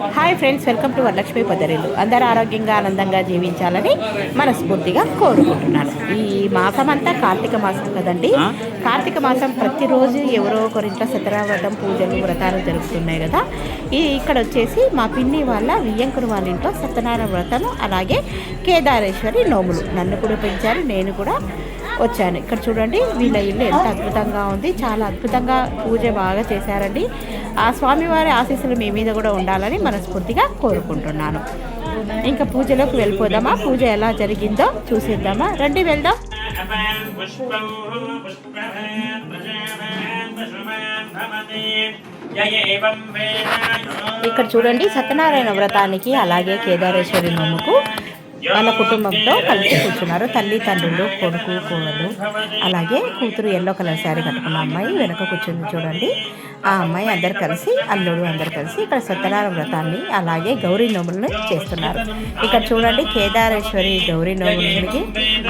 Hi friends welcome to Varalakshmi Podarillu. అందరూ ఆరోగ్యంగా ఆనందంగా జీవించాలని మనస్ఫూర్తిగా కోరుకుంటున్నాను. ఈ మాసం అంతా కార్తీక మాసం కదండి. కార్తీక మాసం ప్రతిరోజు ఎవరో ఒకరింట్లో సత్యనావ్రతం పూజలు వ్రతాలు జరుగుతున్నాయి కదా. ఈ ఇక్కడ వచ్చేసి మా పిన్ని వాళ్ళ వియ్యంకుని వాళ్ళ ఇంట్లో సత్యనారాయణ వ్రతం అలాగే కేదారేశ్వరి నోములు. నన్ను కూడా పెంచారు నేను కూడా వచ్చాను. ఇక్కడ చూడండి వీళ్ళ ఇల్లు ఎంత అద్భుతంగా ఉంది. చాలా అద్భుతంగా పూజ బాగా చేశారండి. ఆ స్వామివారి ఆశీస్సులు మీ మీద కూడా ఉండాలని మనస్ఫూర్తిగా కోరుకుంటున్నాను. ఇంకా పూజలోకి వెళ్ళిపోదామా? పూజ ఎలా జరిగిందో చూసేద్దామా? రండి వెళ్దాం. ఇక్కడ చూడండి సత్యనారాయణ వ్రతానికి అలాగే కేదారేశ్వరి నోముకు వాళ్ళ కుటుంబంతో కలిసి కూర్చున్నారు. తల్లి తండ్రులు కొడుకు కోడలు. అలాగే కూతురు ఎల్లో కలర్ శారీ కట్టుకున్న అమ్మాయి వెనక కూర్చుంది చూడండి. ఆ అమ్మాయి అందరు కలిసి అల్లుడు అందరు కలిసి ఇక్కడ సత్యనారాయణ వ్రతాన్ని అలాగే గౌరీ నోములను చేస్తున్నారు. ఇక్కడ చూడండి కేదారేశ్వరి గౌరీ నోములకి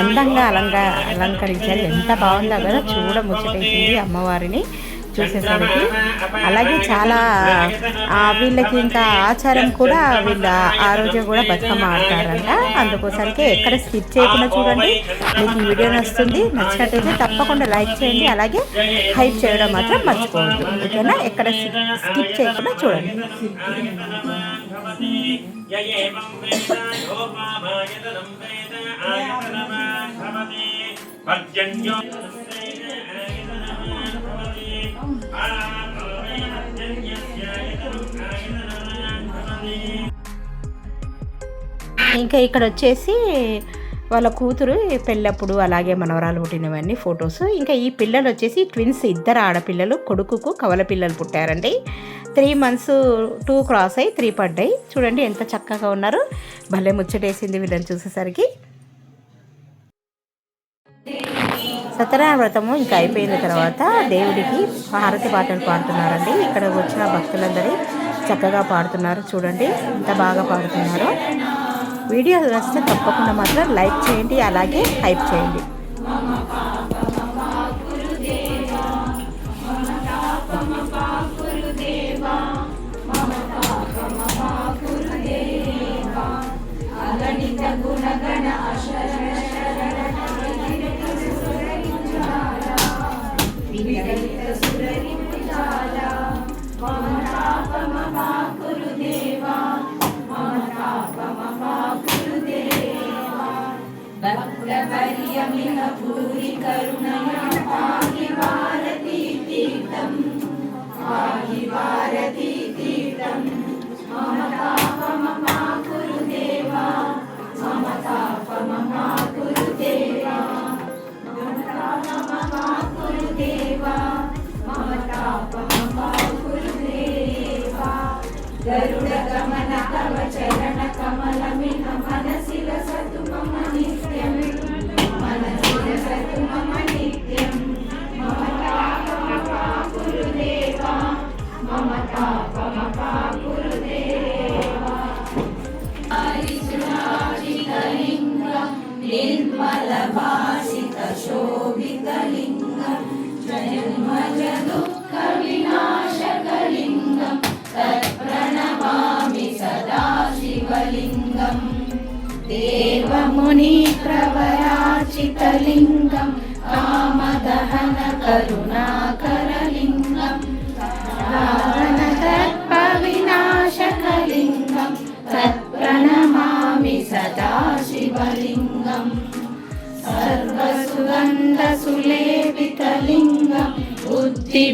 అందంగా అలంక అలంకరించారు. ఎంత బాగుందో కదా చూడ ముచ్చటేసింది అమ్మవారిని. చూసేసరికి అలాగే చాలా వీళ్ళకి ఇంకా ఆచారం కూడా వీళ్ళ ఆ రోజు కూడా బతుకమ్మ ఆడతారంట. అందుకోసరికి ఎక్కడ స్కిప్ చేయకుండా చూడండి. మీకు ఈ వీడియో నచ్చుతుంది నచ్చినట్టయితే తప్పకుండా లైక్ చేయండి అలాగే హైప్ చేయడం మాత్రం మర్చిపోవద్దు. ఓకేనా? ఎక్కడ స్కిప్ చేయకుండా చూడండి. పర్జన్యో ఇంకా ఇక్కడ వచ్చేసి వాళ్ళ కూతురు పెళ్ళప్పుడు అలాగే మనవరాలు పుట్టినవన్నీ ఫొటోస్. ఇంకా ఈ పిల్లలు వచ్చేసి ట్విన్స్ ఇద్దరు ఆడపిల్లలు కొడుకుకు కవల పిల్లలు పుట్టారండి. త్రీ మంత్స్ టూ క్రాస్ అయ్యి త్రీ పడ్డాయి. చూడండి ఎంత చక్కగా ఉన్నారు. భలే ముచ్చటేసింది వీళ్ళని చూసేసరికి. సత్యనారాయణ వ్రతము ఇంకా అయిపోయిన తర్వాత దేవుడికి హారతి పాటలు పాడుతున్నారండి. ఇక్కడ వచ్చిన భక్తులందరి చక్కగా పాడుతున్నారు. చూడండి ఎంత బాగా పాడుతున్నారో. వీడియో నచ్చితే తప్పకుండా మాత్రం లైక్ చేయండి అలాగే హైప్ చేయండి. भूरि करुणया पाहि भारती तीर्थं पाहि भारती కరుణాకరలింగం రావణ దర్ప వినాశకలింగం తత్ప్రణమామి సదా శివలింగం సర్వసుగంధసులేపితలింగం బుద్ధి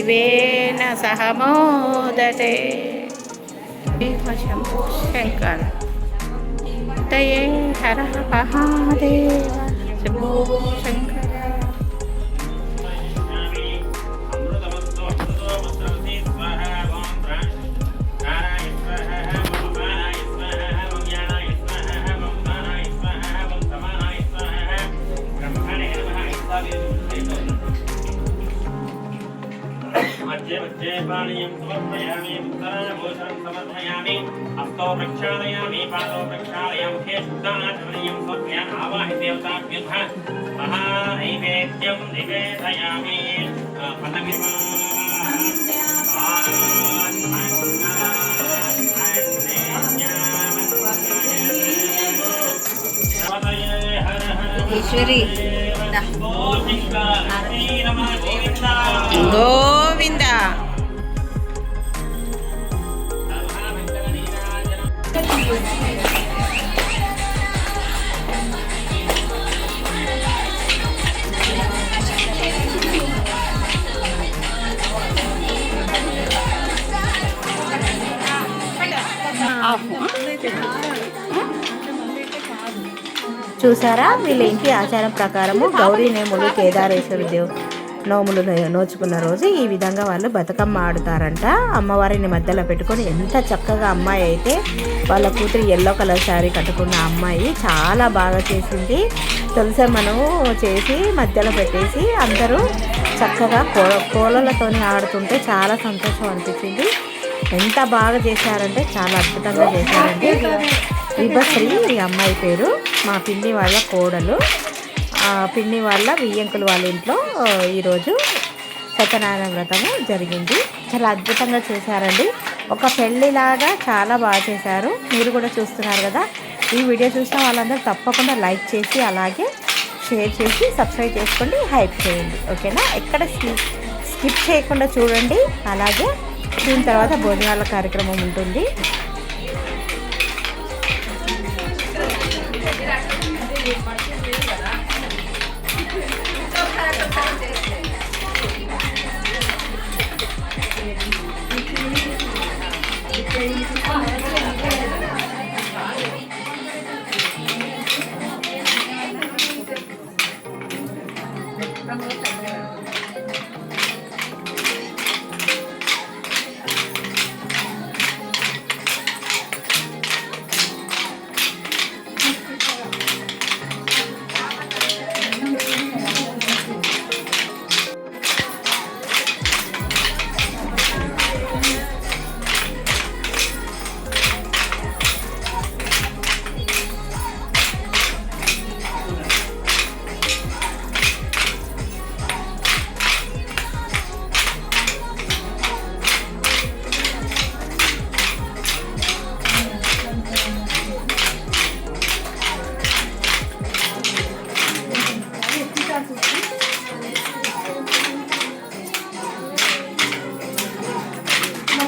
शिवेन सह मोदते शम्भो शङ्कर तये हरः Thank you. मध्ये पाणीयं समर्पयामि उत्तराभूषणं समर्पयामि हस्तौ प्रक्षालयामि पादौ प्रक्षालयामि हे शुद्धाचरणीयं स्वप्न्या आवाहिदेवताभ्युः महानैवेद्यं निवेदयामि फलमिमा ఈశ్వరి గోవింద గోవింద చూసారా? వీళ్ళ ఇంటి ఆచారం ప్రకారము గౌరీ నేములు కేదారేశ్వర దేవు నోములు నోచుకున్న రోజు ఈ విధంగా వాళ్ళు బతుకమ్మ ఆడుతారంట. అమ్మవారిని మధ్యలో పెట్టుకొని ఎంత చక్కగా అమ్మాయి అయితే వాళ్ళ కూతురు ఎల్లో కలర్ శారీ కట్టుకున్న అమ్మాయి చాలా బాగా చేసింది. తులసమ్మను చేసి మధ్యలో పెట్టేసి అందరూ చక్కగా కో కోలలతోని ఆడుతుంటే చాలా సంతోషం అనిపించింది. ఎంత బాగా చేశారంటే చాలా అద్భుతంగా చేశారండి. విభశ్రీ ఈ అమ్మాయి పేరు మా పిన్ని వాళ్ళ కోడలు. ఆ పిన్ని వాళ్ళ వియ్యంకులు వాళ్ళ ఇంట్లో ఈరోజు సత్యనారాయణ వ్రతము జరిగింది. చాలా అద్భుతంగా చేశారండి. ఒక పెళ్ళిలాగా చాలా బాగా చేశారు. మీరు కూడా చూస్తున్నారు కదా. ఈ వీడియో చూసిన వాళ్ళందరూ తప్పకుండా లైక్ చేసి అలాగే షేర్ చేసి సబ్స్క్రైబ్ చేసుకోండి హైప్ చేయండి. ఓకేనా? ఎక్కడ స్కిప్ స్కిప్ చేయకుండా చూడండి. అలాగే దీని తర్వాత భోజనాల కార్యక్రమం ఉంటుంది.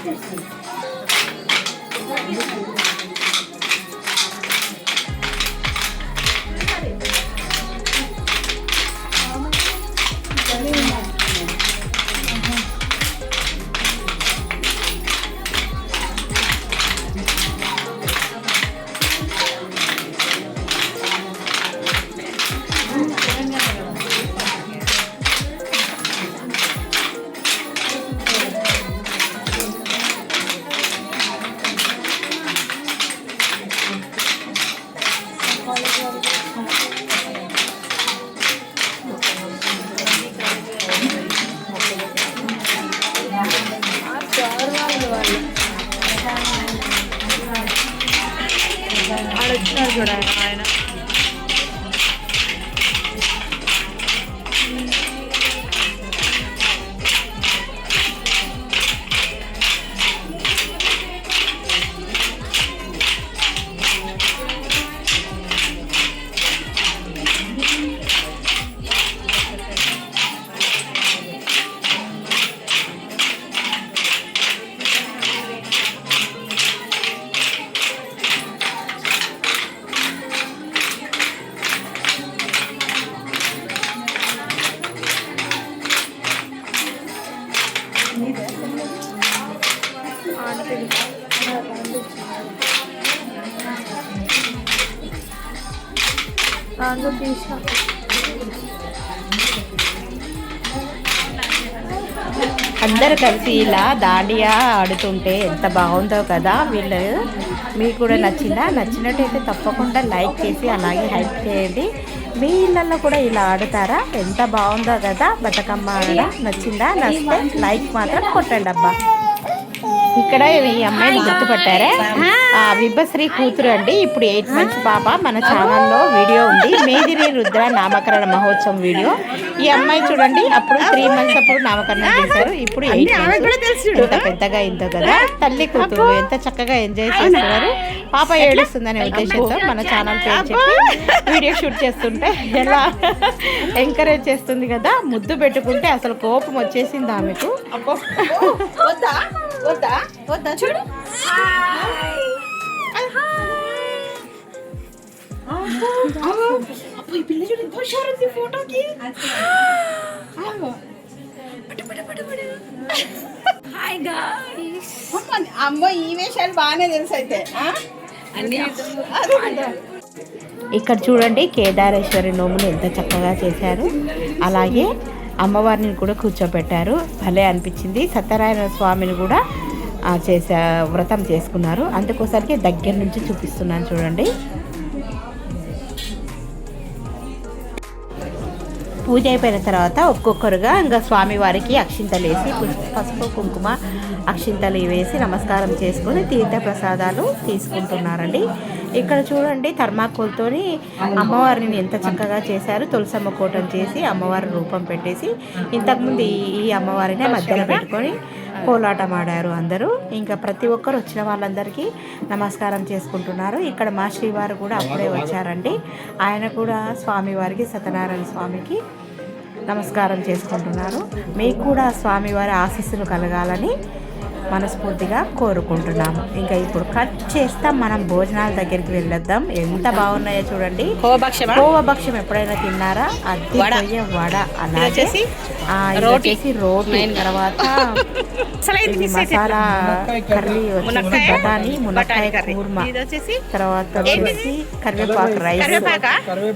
하겠습니다. అందరు కలిసి ఇలా దాండియా ఆడుతుంటే ఎంత బాగుందో కదా వీళ్ళు. మీకు కూడా నచ్చిందా? నచ్చినట్టయితే తప్పకుండా లైక్ చేసి అలాగే హెల్ప్ చేయండి. మీ ఇళ్ళల్లో కూడా ఇలా ఆడుతారా? ఎంత బాగుందో కదా బతుకమ్మ ఆడ నచ్చిందా? నచ్చితే లైక్ మాత్రం కొట్టండి అబ్బా ఇక్కడ ఈ అమ్మాయిని గుర్తుపట్టారా? విభశ్రీ కూతురు అండి. ఇప్పుడు ఎయిట్ మంత్స్ పాప మన ఛానల్లో వీడియో ఉంది. మేదిరి రుద్ర నామకరణ మహోత్సవం వీడియో. ఈ అమ్మాయి చూడండి అప్పుడు త్రీ మంత్స్ అప్పుడు నామకరణం చేశారు. ఇప్పుడు ఎయిట్ మంత్స్ ఇంత పెద్దగా ఇంత కదా? తల్లి కూతురు ఎంత చక్కగా ఎంజాయ్ చేస్తున్నారు. పాప ఏడుస్తుందనే ఉద్దేశంతో మన ఛానల్ పేరు చెప్పి వీడియో షూట్ చేస్తుంటే ఎలా ఎంకరేజ్ చేస్తుంది కదా? ముద్దు పెట్టుకుంటే అసలు కోపం వచ్చేసింది ఆమెకు? వద్దా? వద్దా చూడు. ఈ పిల్ల చూడు ఎంత హుషారుంది ఫోటోకి. హాయ్ గాయ్స్ అమ్మ ఈ వేషాలు బాగానే తెలుసు అయితే అన్ని ఇక్కడ చూడండి కేదారేశ్వరి నోములు ఎంత చక్కగా చేశారు. అలాగే అమ్మవారిని కూడా కూర్చోబెట్టారు భలే అనిపించింది. సత్యనారాయణ స్వామిని కూడా చేసే చేసా వ్రతం చేసుకున్నారు. అందుకోసరికి దగ్గర నుంచి చూపిస్తున్నాను చూడండి. పూజ అయిపోయిన తర్వాత ఒక్కొక్కరుగా ఇంకా స్వామివారికి అక్షింతలు వేసి పసుపు కుంకుమ అక్షింతలు వేసి నమస్కారం చేసుకొని తీర్థ ప్రసాదాలు తీసుకుంటున్నారండి. ఇక్కడ చూడండి థర్మాకోల్తోని అమ్మవారిని ఎంత చక్కగా చేశారు. తులసమ్మ కోటం చేసి అమ్మవారి రూపం పెట్టేసి ఇంతకుముందు ఈ ఈ అమ్మవారినే మధ్యలో పెట్టుకొని కోలాటం ఆడారు అందరూ. ఇంకా ప్రతి ఒక్కరు వచ్చిన వాళ్ళందరికీ నమస్కారం చేసుకుంటున్నారు. ఇక్కడ మా శ్రీవారు కూడా అప్పుడే వచ్చారండి. ఆయన కూడా స్వామివారికి సత్యనారాయణ స్వామికి నమస్కారం చేసుకుంటున్నారు. మీకు కూడా స్వామివారి ఆశీస్సులు కలగాలని మనస్ఫూర్తిగా కోరుకుంటున్నాము. ఇంకా ఇప్పుడు కట్ చేస్తాం. మనం భోజనాల దగ్గరికి వెళ్ళొద్దాం. ఎంత బాగున్నాయో చూడండి. హోభక్షమా కోవభక్షం ఎప్పుడైనా తిన్నారా? అది వడ. అలాగే. వచ్చేసి రోటీ. తర్వాత. మసాలా కర్రీ. వచ్చేసి బఠానీ మునక్కాయ. కూర్మా. తర్వాత వచ్చేసి కరివేపాకు రైస్. కరివేపాకా?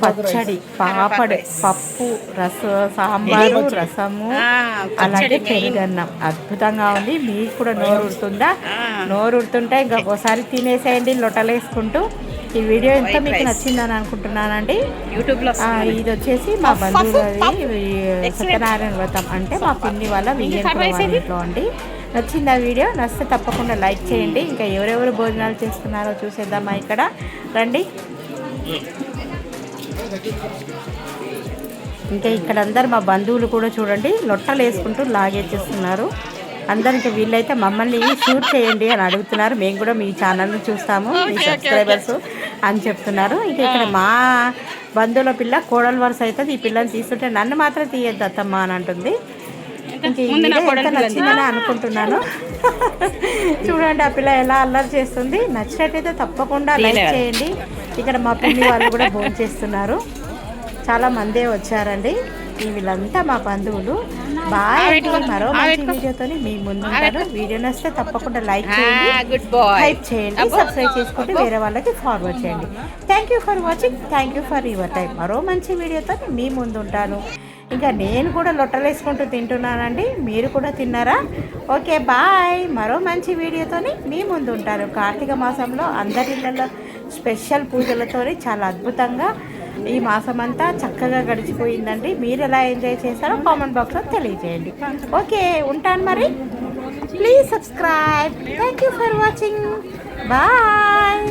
పచ్చడి పాపడ్ పప్పు రస సాంబారు రసము ఆ, అలాగే. పెరుగన్నం. అద్భుతంగా ఉంది. మీకు కూడా నోరు ఉడుతుందా. నోరు ఉడుతుంటే ఇంకా ఒకసారి తినేసేయండి లొట్టలేసుకుంటూ. ఈ వీడియో ఎంత మీకు. నచ్చిందని అనుకుంటున్నానండి? యూట్యూబ్లో ఆ, ఇది వచ్చేసి మా బంధువులది సత్యనారాయణ వ్రతం. అంటే మా పిన్ని వాళ్ళ ఇంట్లో అండి. నచ్చింది ఆ వీడియో? నచ్చితే తప్పకుండా లైక్ చేయండి. ఇంకా ఎవరెవరు భోజనాలు చేస్తున్నారో చూసేద్దామా ఇక్కడ. రండి. ఇంకా ఇక్కడ అందరు మా బంధువులు కూడా చూడండి లొట్టలు వేసుకుంటూ లాగేసేస్తున్నారు. అందరికి వీళ్ళైతే మమ్మల్ని షూట్ చేయండి అని అడుగుతున్నారు. మేము కూడా మీ ఛానల్ని చూస్తాము మీ సబ్స్క్రైబర్స్ అని చెప్తున్నారు. ఇంకా ఇక్కడ మా బంధువుల పిల్ల కోడల వరుస అవుతుంది ఈ పిల్లని తీస్తుంటే నన్ను మాత్రం తీయద్దు అత్తమ్మ అని అంటుంది. నచ్చిందని అనుకుంటున్నాను. చూడండి ఆ పిల్ల ఎలా అల్లరి చేస్తుంది. నచ్చినట్టయితే తప్పకుండా లైక్ చేయండి. ఇక్కడ మా పిన్ని వాళ్ళు కూడా భోజనం చేస్తున్నారు చాలా మందే వచ్చారండి. వీళ్ళంతా మా బంధువులు. బాయ్. మరో మంచి వీడియోతో మీ ముందు ఉంటాను వీడియో నచ్చితే తప్పకుండా లైక్ చేయండి గుడ్ బాయ్ హైప్ చేయండి సబ్స్క్రైబ్ చేసుకుంటే వేరే వాళ్ళకి ఫార్వర్డ్ చేయండి. Thank you for watching thank you for your time మరో మంచి వీడియోతో మీ ముందు ఉంటాను ఇంకా నేను కూడా లొట్టలేసుకుంటూ తింటున్నానండి. మీరు కూడా తిన్నారా? ఓకే బాయ్ మరో మంచి వీడియోతోని మీ ముందు ఉంటాను కార్తీక మాసంలో అందరి స్పెషల్ పూజలతోని చాలా అద్భుతంగా ఈ మాసం అంతా చక్కగా గడిచిపోయిందండి. మీరు ఎలా ఎంజాయ్ చేశారో కామెంట్ బాక్స్లో తెలియజేయండి. ఓకే ఉంటాను మరి. Please subscribe thank you for watching bye